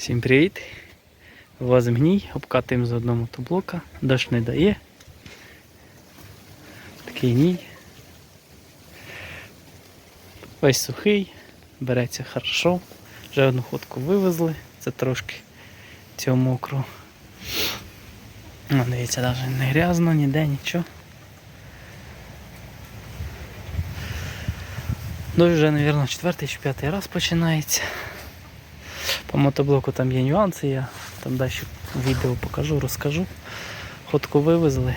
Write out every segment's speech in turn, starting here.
Всім привіт! Вивозимо гній, обкатуємо з одного мотоблока, дощ не дає. Такий гній. Весь сухий, береться хорошо. Вже одну ходку вивезли, це трошки цього мокрого. Ну, дивіться, навіть не грязно, ніде нічого. Дощ вже, мабуть, четвертий чи п'ятий раз починається. По мотоблоку там є нюанси, я там далі відео покажу, розкажу. Ходку вивезли.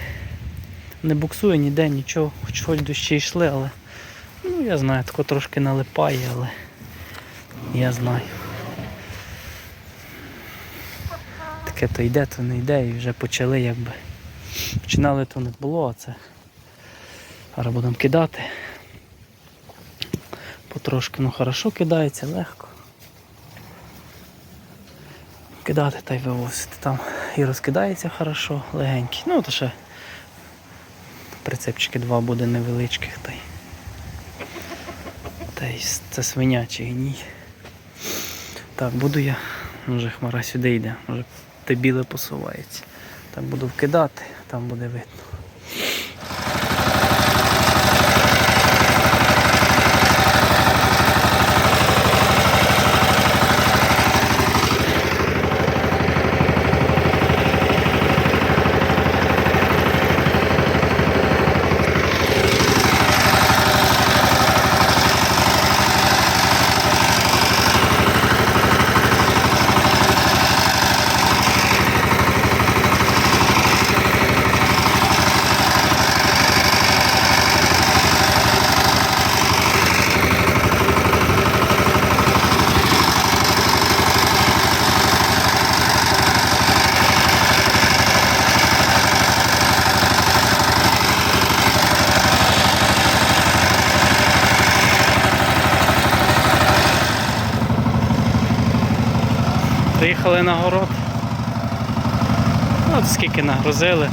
Не буксує ніде, нічого, хоч хоч дощі йшли, але ну я знаю, тако трошки налипає, але я знаю. Таке то йде, то не йде, і вже почали якби. Починали то не було, а це зараз будемо кидати. Потрошки, ну хорошо кидається, легко кидати та й вивозити там. І розкидається хорошо, легенький. Ну то ще прицепчики два буде невеличких та й. Та й це свинячий гній. Так, буду я. Вже хмара сюди йде, вже те біле посувається. Так буду вкидати, там буде видно. Приїхали на город. Ну, От скільки нагрузили.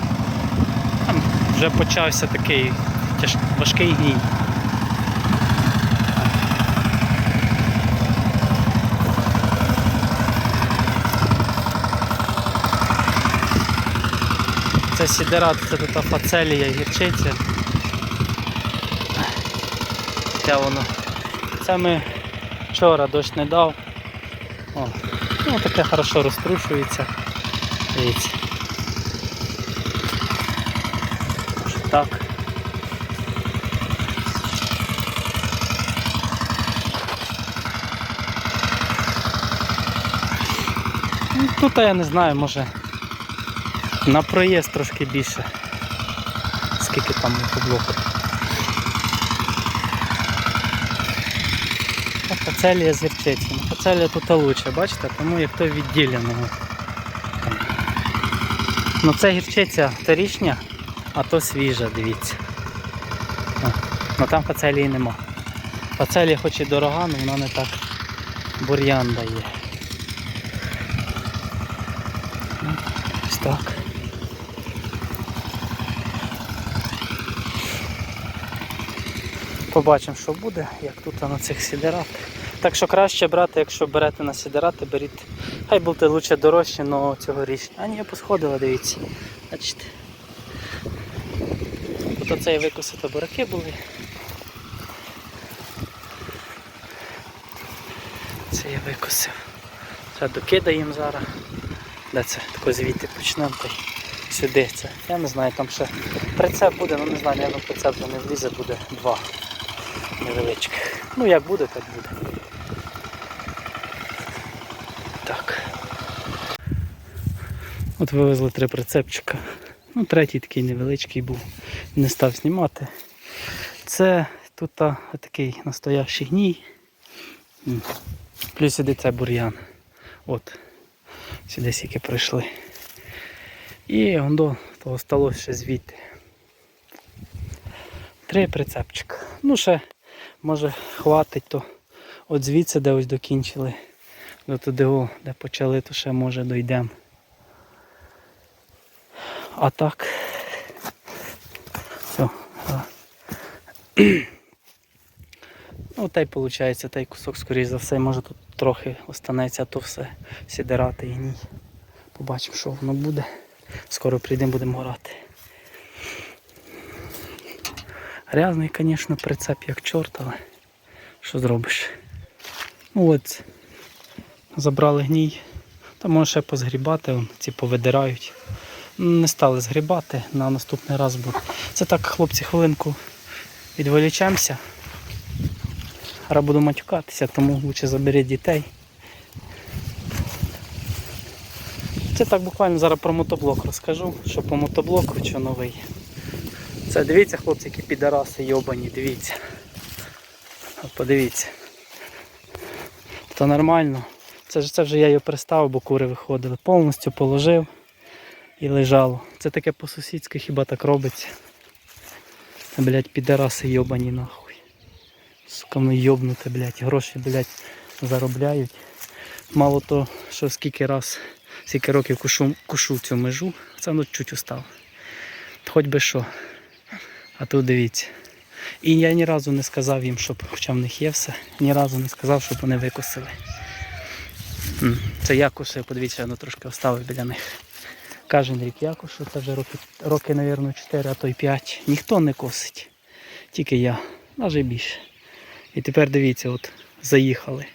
Там вже почався такий тяж... важкий гній. Це сідерат, це тут фацелія гірчиця. Таке воно. Це ми вчора дощ не дав. О, ну таке хорошо розтрушується. Дивіться. Так. Ну, Тут я не знаю, може на проїзд трошки більше. Скільки там мотоблоку. Фацелія з гірчицями. Фацелія тут лучше, бачите, тому як то відділеного. Ну це гірчиця торічня, а то свіжа, дивіться. Ну там фацелії нема. Фацелія хоч і дорога, але вона не так бур'ян дає. Ну, Ось так. Побачимо, що буде, як тут на цих сідерах. Так що краще брати, якщо берете на сідерати, беріть. Хай буде лучше дорожче, але цьогорічні. А ні, посходила, дивіться. Бачите. Тут оцей викоси бураки були. Це я викосив. Це докидаємо зараз. Де це? Тако звідти почнемо та сюди. Це. Я не знаю, там ще прицеп буде, ну не знаю, я прицеп вже не влізе, буде два невеличких. Ну як буде, так буде. Так. От вивезли три прицепчика. Ну, третій такий невеличкий був, не став знімати. Це тут а, такий настоящий гній. Плюс сюди це бур'ян. От. Сюди скільки прийшли. І воно того сталося ще звідти. Три прицепчика. Ну ще може хватить, то от звідси, де ось докінчили, до туди, о, де почали, то ще може дойдемо. А так. Все. Ну, та й виходить, той кусок, скоріш за все, може тут трохи останеться, а то все сідирати і ні. Побачимо, що воно буде. Скоро прийдемо, будемо грати. Грязний, звісно, прицеп як чорт, але що зробиш? Ну от, забрали гній. Та може ще позгрібати, ці повидирають. Не стали згрібати на наступний раз буде. Це так, хлопці, хвилинку відволічемося. Зараз буду матюкатися, тому лучше заберіть дітей. Це так буквально зараз про мотоблок розкажу, що по мотоблоку що новий. Це дивіться, хлопці, які підараси йобані, дивіться. Подивіться. То нормально. Це, це вже я його приставив, бо кури виходили. Повністю положив і лежало. Це таке по-сусідськи хіба так робиться. Блять, підараси йобані нахуй. Сука, ну йобнуте, блять, гроші, блять, заробляють. Мало то, що скільки раз, скільки років кушу, кушу цю межу, це ну чуть устав. Хоч би що. А тут дивіться. І я ні разу не сказав їм, щоб, хоча в них є все, ні разу не сказав, щоб вони викосили. Це я косив, подивіться, воно трошки оставив біля них. Кожен рік я кошу, це вже роки, роки, мабуть, 4, а то й 5. Ніхто не косить. Тільки я, навіть більше. І тепер дивіться, от заїхали.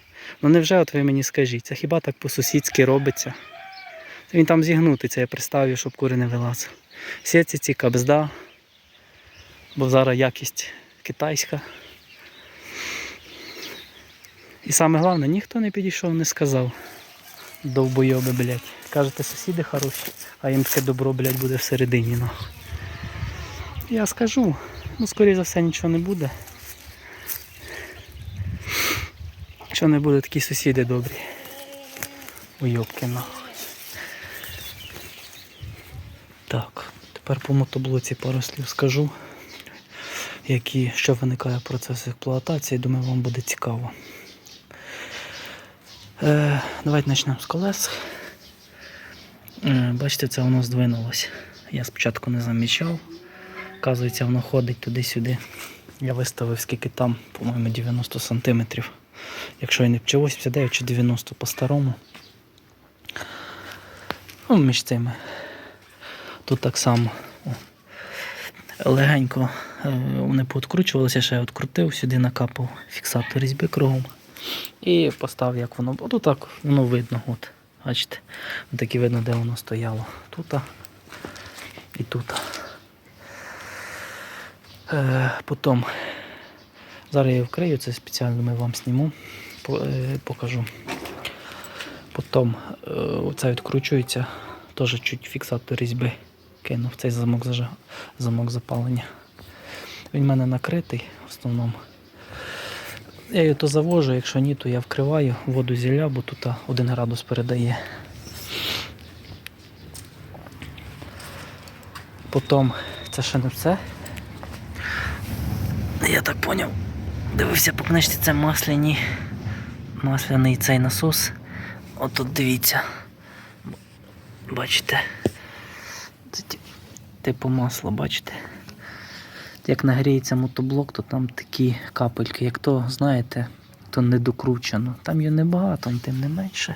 Ну невже от ви мені скажіть, це хіба так по-сусідськи робиться? Він там зігнутий, це я приставив, щоб кури не вилазили. Сіці ці кабзда, бо зараз якість китайська. І саме головне, ніхто не підійшов, не сказав. Довбойоби, блядь. Кажете, сусіди хороші, а їм таке добро, блядь, буде всередині, нахуй. Я скажу, ну скоріше за все нічого не буде. Якщо не буде, такі сусіди добрі. Уйобки нахуй. Так, тепер по мотоблоці пару слів скажу, які, що виникає процес експлуатації, думаю, вам буде цікаво. Е, давайте почнемо з колес. Е, бачите, це воно здвинулося. Я спочатку не замічав. Оказується, воно ходить туди-сюди. Я виставив скільки там, по-моєму, 90 см. Якщо і не чи 89 чи 90 по-старому. Ну, між цими. Тут так само. Легенько е, вони пооткручувалися, ще я відкрутив, сюди накапав фіксатор різьби кругом. І поставив, як воно. Тут так воно видно. От, бачите, так і видно, де воно стояло. Тут і тут. Е, потім зараз я вкрию, це спеціально ми вам зніму, е, покажу. Потім е, оце відкручується, теж чуть фіксатор різьби кинув цей замок, замок запалення. Він в мене накритий в основному. Я її то завожу, якщо ні, то я вкриваю воду зілля, бо тут 1 градус передає. Потім це ще не все. Я так поняв. Дивився по книжці, це масляні. Масляний цей насос. От тут дивіться. Бачите? Це типу масла, бачите? Як нагріється мотоблок, то там такі капельки. Як то, знаєте, то не докручено. Там є небагато, тим не менше.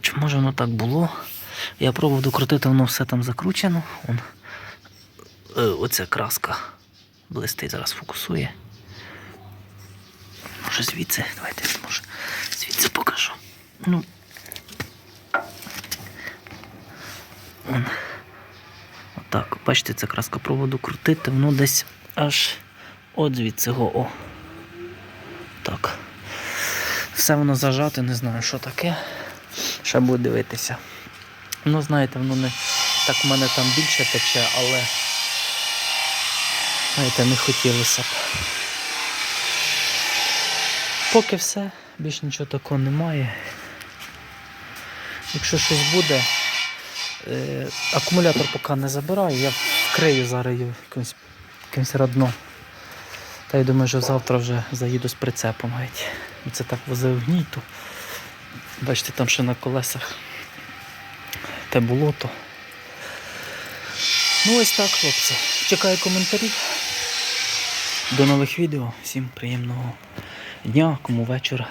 Чи може воно так було? Я пробував докрутити, воно все там закручено. Вон. Е, оця краска блистить, зараз фокусує. Може звідси, давайте може звідси покажу. Ну. Отак, бачите, це краска проводу крутити, воно десь аж от звідси го. О. Так. Все воно зажате, не знаю, що таке. Ще буду дивитися. Ну, знаєте, воно не так в мене там більше тече, але знаєте, не хотілося б. Поки все, більш нічого такого немає. Якщо щось буде, е, акумулятор поки не забираю, я вкрию зараз якимось, якимось радно. Та я думаю, що завтра вже заїду з прицепом геть. Це так возив гній, то бачите, там ще на колесах те болото. Ну ось так, хлопці. Чекаю коментарів. До нових відео. Всім приємного дня, кому вечора.